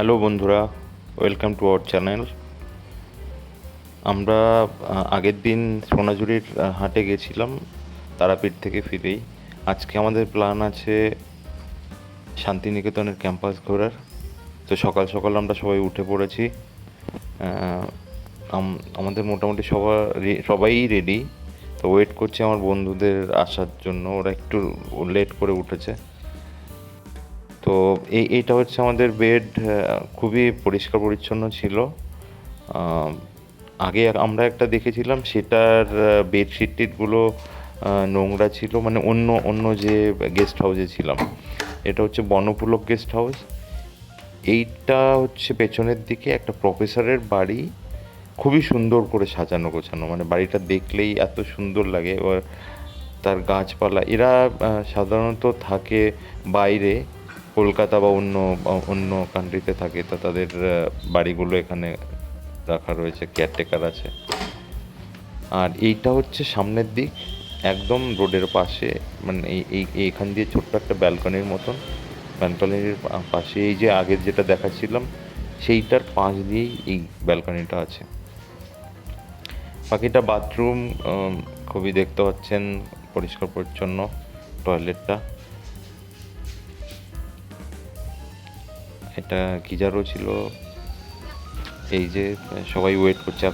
Hello বন্ধুরা, welcome to our channel. আমরা আগের দিন সোনাঝুরির হাটে গেছিলাম, তারাপীঠ থেকে ফিরেই। আজকে আমাদের প্ল্যান আছে শান্তিনিকেতনের ক্যাম্পাস ঘোরার। তো সকাল সকাল আমরা সবাই উঠে পড়েছি। আমাদের মোটামুটি সবার সবাই রেডি তো ওয়েট করছি আমার বন্ধুদের আসার জন্য। ওরা একটু লেট করে উঠেছে। তো এই এইটা হচ্ছে আমাদের বেড খুবই পরিষ্কার পরিচ্ছন্ন ছিল। আগে আমরা একটা দেখেছিলাম সেটার বেডশিট টিটগুলো নোংরা ছিল মানে অন্য অন্য যে গেস্ট হাউসে ছিলাম। এটা হচ্ছে বনপুলক গেস্ট হাউস এইটা হচ্ছে পেছনের দিকে একটা প্রফেসরের বাড়ি। খুবই সুন্দর করে সাজানো, গোছানো মানে বাড়িটা দেখলেই এত সুন্দর লাগে। এবার তার গাছপালা, এরা সাধারণত থাকে বাইরে। কলকাতা বা অন্য অন্য কান্ট্রিতে থাকে, তো তাদের বাড়িগুলো এখানে রাখা রয়েছে কেয়ারটেকার আছে। আর এইটা হচ্ছে সামনের দিক, একদম রোডের পাশে মানে এই এই, এইখান দিয়ে ছোট্ট একটা ব্যালকনির মতন। ব্যালকনির পাশে এই যে আগের যেটা দেখাচ্ছিলাম, সেইটার পাশ দিয়েই এই ব্যালকনিটা আছে। বাকিটা বাথরুম খুবই দেখতে পাচ্ছেন, পরিষ্কার পরিচ্ছন্ন টয়লেটটা এটা গিজারও ছিল। এই যে, সবাই ওয়েট করছে।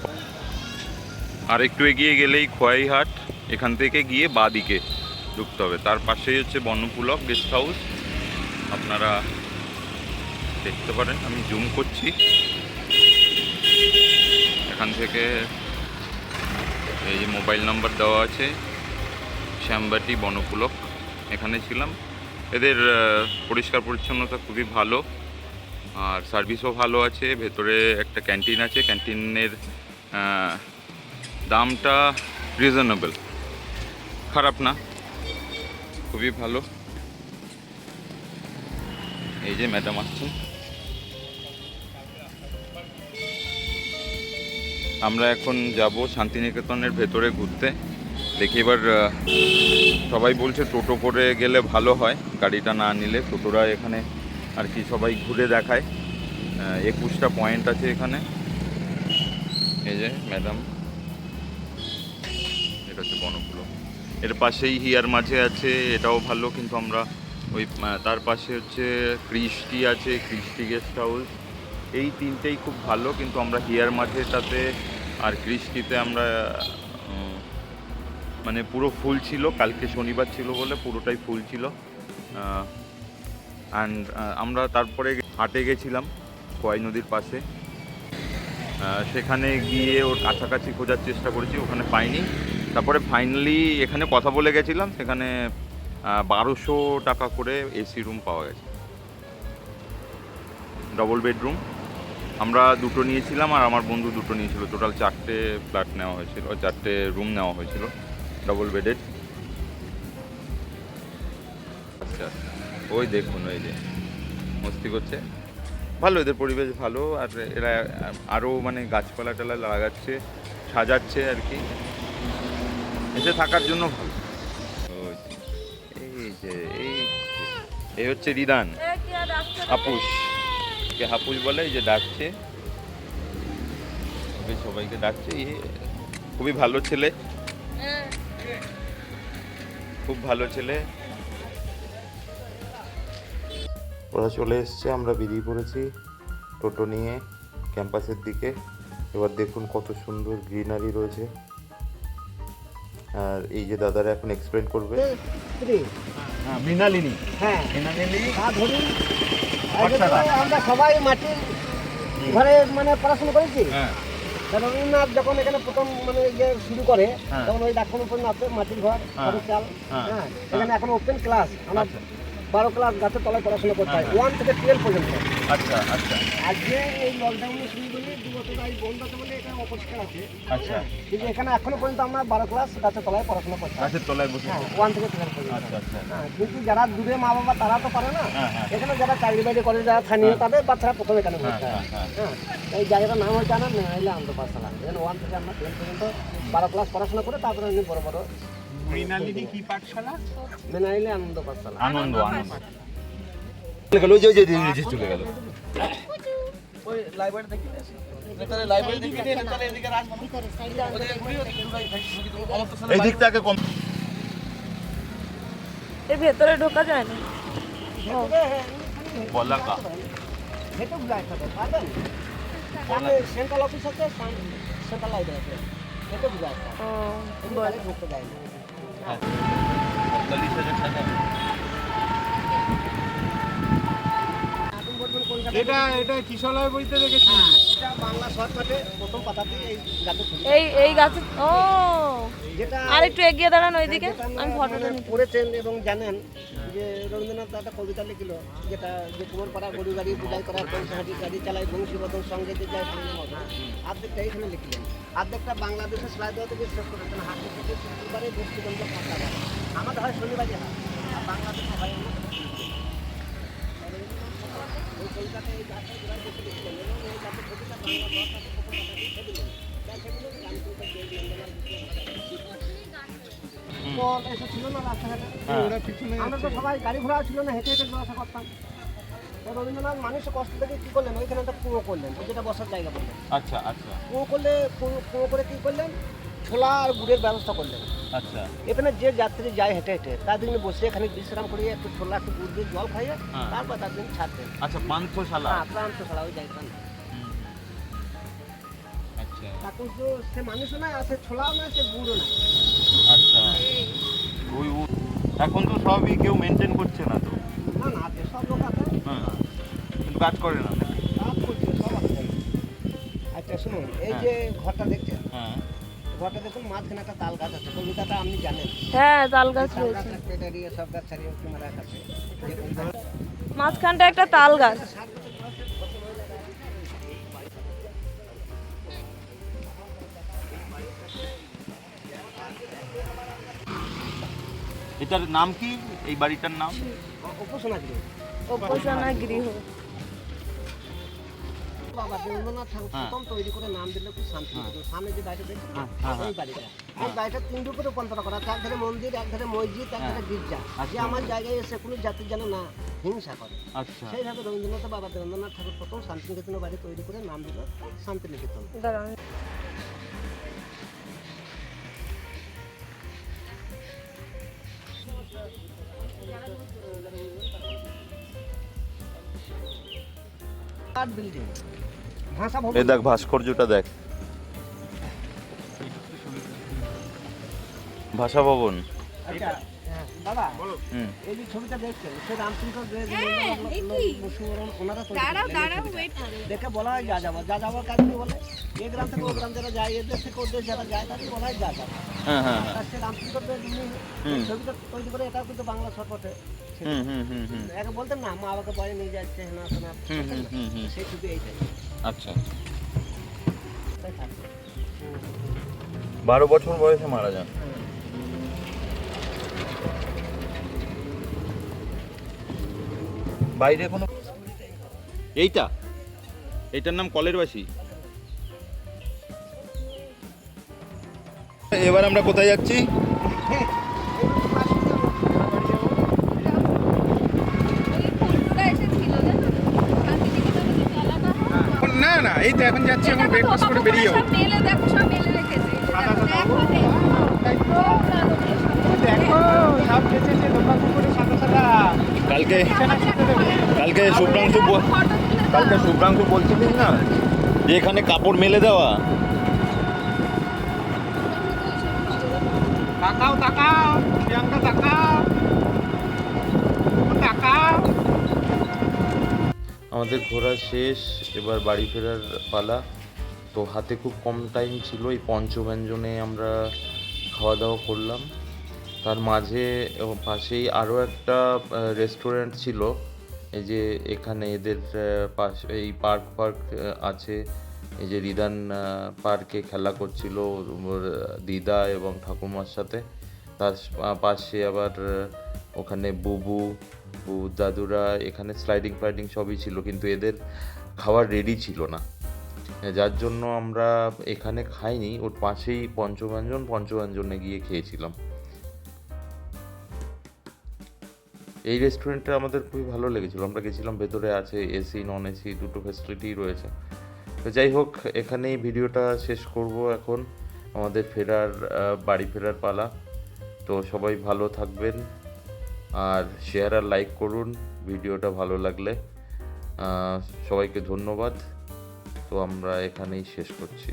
আর একটু এগিয়ে গেলেই খোয়াইহাট, এখান থেকে গিয়ে বাঁ দিকে ঢুকতে হবে। তার পাশেই হচ্ছে বনপুলক গেস্ট হাউস আপনারা দেখতে পারেন, আমি জুম করছি। এখান থেকে এই যে মোবাইল নাম্বার দেওয়া আছে, শ্যামবাটি বনপুলক। এখানে ছিলাম। এদের পরিষ্কার পরিচ্ছন্নতা খুবই ভালো। আর সার্ভিসও ভালো আছে, ভেতরে একটা ক্যান্টিন আছে, ক্যান্টিনের দামটা রিজনেবল খারাপ না, খুবই ভালো। এই যে ম্যাডাম আসছেন আমরা এখন যাব শান্তিনিকেতনের ভেতরে ঘুরতে। দেখি এবার সবাই বলছে টোটো করে গেলে ভালো হয়, গাড়িটা না নিলে টোটোরা এখানে আর কি সবাই ঘুরে দেখায়। একুশটা পয়েন্ট আছে এখানে। এই যে ম্যাডাম এটা হচ্ছে বনগুলো এর পাশেই হিয়ার মাঝে আছে, এটাও ভালো, কিন্তু আমরা ওই তার পাশে হচ্ছে ক্রিস্টি আছে ক্রিস্টি গেস্ট হাউস এই তিনটেই খুব ভালো, কিন্তু আমরা হিয়ার মাঝেটাতে আর ক্রিস্টিতে আমরা মানে পুরো ফুল ছিল, কালকে শনিবার ছিল বলে পুরোটাই ফুল ছিল। অ্যান্ড আমরা তারপরে হাটে গেছিলাম, কয় নদীর পাশে। সেখানে গিয়ে ওর কাছাকাছি খোঁজার চেষ্টা করেছি, ওখানে পাইনি। তারপরে ফাইনালি এখানে কথা বলে গেছিলাম, সেখানে বারোশো টাকা করে এসি রুম পাওয়া গেছে। ডবল বেডরুম আমরা দুটো নিয়েছিলাম আর আমার বন্ধু দুটো নিয়েছিল। টোটাল চারটে ফ্ল্যাট নেওয়া হয়েছিল, চারটে রুম নেওয়া হয়েছিল ডবল বেডেড ওই দেখুন ওই যে। মস্তি করছে। ভালো এদের পরিবেশ ভালো আর এরা আরও মানে গাছপালা টালা লাগাচ্ছে সাজাচ্ছে আর কি। এসে থাকার জন্য ভালো। এই যে এই এই হচ্ছে রিদান। আপুষ কে হাপুস। বলে এই যে ডাকছে। সবাইকে ডাকছে এ খুবই ভালো ছেলে। খুব ভালো ছেলে। ওরা চলে এসছে আমরা বেরিয়ে পড়েছি টোটো নিয়ে ক্যাম্পাসের দিকে। এবার দেখুন কত সুন্দর গ্রিনারি রয়েছে। আর এই যে দাদারা এখন এক্সপ্লেন করবে। স্ত্রী হ্যাঁ মৃণালিনী। হ্যাঁ। মৃণালিনী ধরুন আমরা সবাই মাটির ঘরে মানে পড়াশোনা করেছি। হ্যাঁ। রবীন্দ্রনাথ যখন এখানে প্রথম মানে ইয়ে শুরু করে হ্যাঁ। তখন ওই ডাক্তার উপন্যাস আছে মাটির ঘর হ্যাঁ। চাল হ্যাঁ। হ্যাঁ এখানে এখন ওপেন ক্লাস আমরা। বারো ক্লাস গাছের তলায় পড়াশোনা করতে হয়। হ্যাঁ। ওয়ান থেকে টুয়েলভ পর্যন্ত। আচ্ছা আচ্ছা। আজকে এই লকডাউনে শুরু করে দু বছর আগে বন্ধ আছে বলে এটা অপরিষ্কার আছে। আচ্ছা। হ্যাঁ, কিন্তু এখানে এখনও পর্যন্ত আমরা বারো ক্লাস গাছের তলায় পড়াশোনা হয় গাছের তলায় বসে হ্যাঁ ওয়ান থেকে টুয়েলভ পর্যন্ত। আচ্ছা আচ্ছা। হ্যাঁ, কিন্তু যারা দূরে মা বাবা তারা তো পারে না। হ্যাঁ হ্যাঁ। এখানে যারা চাকরি বাকরি করে যারা স্থানীয় হ্যাঁ। তাদের বাচ্চারা প্রথমে এখানে হ্যাঁ হয় হ্যাঁ। হ্যাঁ হ্যাঁ। এই জায়গাটার নাম হচ্ছে আমার মেনাইলে আনন্দ পাঠশালা এখানে ওয়ান থেকে আমরা টেন পর্যন্ত বারো ক্লাস পড়াশোনা করে তারপরে বড় বড় মৃণালিনী কি পাঠশালা? মেনাইলে আনন্দ পাঠশালা। আনন্দ আনন্দ। চলে গেল ওই যে ওই যে চলে গেল। ওই লাইব্রেরি কিনে লাইব্রেরি থেকে তাহলে এদিকে আসব এই দিকটাকে কম। এর ভেতরে ঢোকা যায় না। বলাকা। সেন্ট্রাল অফিস আছে সেন্ট্রাল লাইব্রেরি আছে। আসতে ও বল। ঢুকতে দেয় না। এটা এটা কিশলয় বইতে দেখেছি। হ্যাঁ, এটা বাংলা শর্টকাটে প্রথম পাতাতে এই গাছে এই এই গাছে ও। যেটা আর একটু এগিয়ে দাঁড়ান ওইদিকে আমি ফটোটা পড়েছেন এবং জানেন যে রবীন্দ্রনাথ একটা কবিতা লিখিল, যেটা যে কুমার পাড়া গরু গাড়ি বুঝাই করা পয়সাহাটি গাড়ি চালায় বংশীবদন সঙ্গে যে যায় আর্ধেকটা এখানে লিখলেন। আর্ধেকটা বাংলাদেশের স্লাইড দেওয়া থেকে শেষ করেছেন হাতে থেকে শুক্রবারে বস্তুগঞ্জ পাঁচটা আমাদের হয় শনিবারে হাট আর বাংলাদেশে হয় অন্য ওই কলকাতায় এই গাছটা ঘোরায় বসে লিখলেন এবং এই গাছের ছবিটা বাংলা ভাষাতে সেগুলো রামকৃষ্ণ দেব নন্দলাল এসব ছিল না রাস্তাঘাটে। আমরা তো সবাই গাড়ি ঘোড়া ছিল না হেঁটে হেঁটে করতাম। রবীন্দ্রনাথ মানুষের কষ্ট থেকে কী করলেন? ওইখানে একটা কুয়ো করলেন যেটা বসার জায়গা বললেন। আচ্ছা আচ্ছা। কুয়ো করলে কুয়ো কুয়ো করে কী করলেন? ছোলা আর গুড়ের ব্যবস্থা করলেন। আচ্ছা। এখানে যে যাত্রী যায় হেঁটে হেঁটে তার দিন বসে এখানে বিশ্রাম করিয়ে একটু ছোলা একটু গুড় দিয়ে জল খাইয়ে হ্যাঁ। তারপর তার দিন ছাড়তেন। আচ্ছা পান্থশালা। হ্যাঁ ছাড়া ওই যাইতেন আচ্ছা এখন তো সে মানুষও নাই আর ছোলাও না সে গুড়ও না আচ্ছা। ওই এখন তো সবই কেউ মেনটেন করছে না তো। না না আছে সব লোক আছে। হ্যাঁ কিন্তু কাজ করে না কাজ করছে সব আছে। আচ্ছা শুনুন এই যে ঘরটা দেখছেন? হ্যাঁ। ঘরটা দেখুন মাঝখানে একটা তাল গাছ আছে। কবিতাটা আপনি জানেন? হ্যাঁ তাল গাছ রয়েছে। সব গাছ ছাড়িয়ে মাঝখানটা একটা তাল গাছ। এটার নাম কি এই বাড়িটার নাম উপাসনা গৃহ। উপাসনা গৃহ বাবা রবীন্দ্রনাথ ঠাকুর হ্যাঁ। প্রথম তৈরি করে নাম দিল কি শান্তি নিকেতন। সামনে যে বাড়িটা? হ্যাঁ, হ্যাঁ। এই বাড়িটা এই বাড়িটা তিন রূপে রূপান্তর করা এক ধারে মন্দির এক ধারে মসজিদ এক ধারে গির্জা যে আচ্ছা। আমার জায়গায় এসে কোনো জাতি যেন না হিংসা করে আচ্ছা সেইভাবে রবীন্দ্রনাথ বাবা রবীন্দ্রনাথ ঠাকুর প্রথম শান্তিনিকেতনের বাড়ি তৈরি করে নাম দিল শান্তিনিকেতন দাঁড়ান বিল্ডিং ভাষা ভবন। এই দেখ ভাস্কর্যটা দেখ। ভাষা ভবন। আচ্ছা হ্যাঁ, বাবা হুম। এই যে ছবিটা দেখছেন সে রামচন্দ্র দে হ্যাঁ, দেখে। বলা হয় যা যাওয়া যা যাওয়ার কাজ বলে? এই গ্রাম থেকে ও গ্রাম যারা যায় এদের থেকে ওদের যারা যায় তাদের বলা হয় যা যাওয়া হ্যাঁ সে যিনি ছবিটা তৈরি করে এটাও কিন্তু বাংলা শর্টে হুম হুম হুম হুম। একে বলতেন না মা বাবাকে পরে নিয়ে যাচ্ছে শোনা। এইটাই। আচ্ছা। বারো বছর বয়সে মারা যান। বাইরে কোনো এইটা? এইটার নাম কলের বাসি? এবার আমরা কোথায় যাচ্ছি? না এই তো এখন যাচ্ছি এখন ব্রেকফাস্ট করে বেরিয়ে যাব মেলে দেখো সব মেলে রেখেছে। দেখো দেখো সব বেঁচেছে দোকান করে সাদা সাদা। কালকে কালকে শুভ্রাংশু কালকে শুভ্রাংশু বলছিলিস না? যে এখানে কাপড় মেলে দেওয়া? তাকাও তাকাও। আমাদের ঘোরা শেষ, এবার বাড়ি ফেরার পালা। তো হাতে খুব কম টাইম ছিল, এই পঞ্চব্যঞ্জনে আমরা খাওয়া দাওয়া করলাম। তার মাঝে পাশেই আরও একটা রেস্টুরেন্ট ছিল। এই যে এখানে এদের পাশে, এই পার্ক পার্ক আছে। এই যে রিদান পার্কে খেলা করছিল দিদা এবং ঠাকুমার সাথে। তার পাশে আবার ওখানে বুবু বুধ দাদুরা এখানে স্লাইডিং ফ্লাইডিং সবই ছিল, কিন্তু এদের খাবার রেডি ছিল না। যার জন্য আমরা এখানে খাইনি, ওর পাশেই পঞ্চব্যঞ্জন পঞ্চব্যঞ্জনে গিয়ে খেয়েছিলাম। এই রেস্টুরেন্টটা আমাদের খুবই ভালো লেগেছিল। আমরা গেছিলাম, ভেতরে আছে এসি নন এসি দুটো ফ্যাসিলিটি রয়েছে। তো যাই হোক, এখানেই ভিডিওটা শেষ করব এখন। আমাদের ফেরার বাড়ি ফেরার পালা। তো সবাই ভালো থাকবেন। আর শেয়ার আর লাইক করুন, ভিডিওটা ভালো লাগলে। সবাইকে ধন্যবাদ। তো আমরা এখানেই শেষ করছি।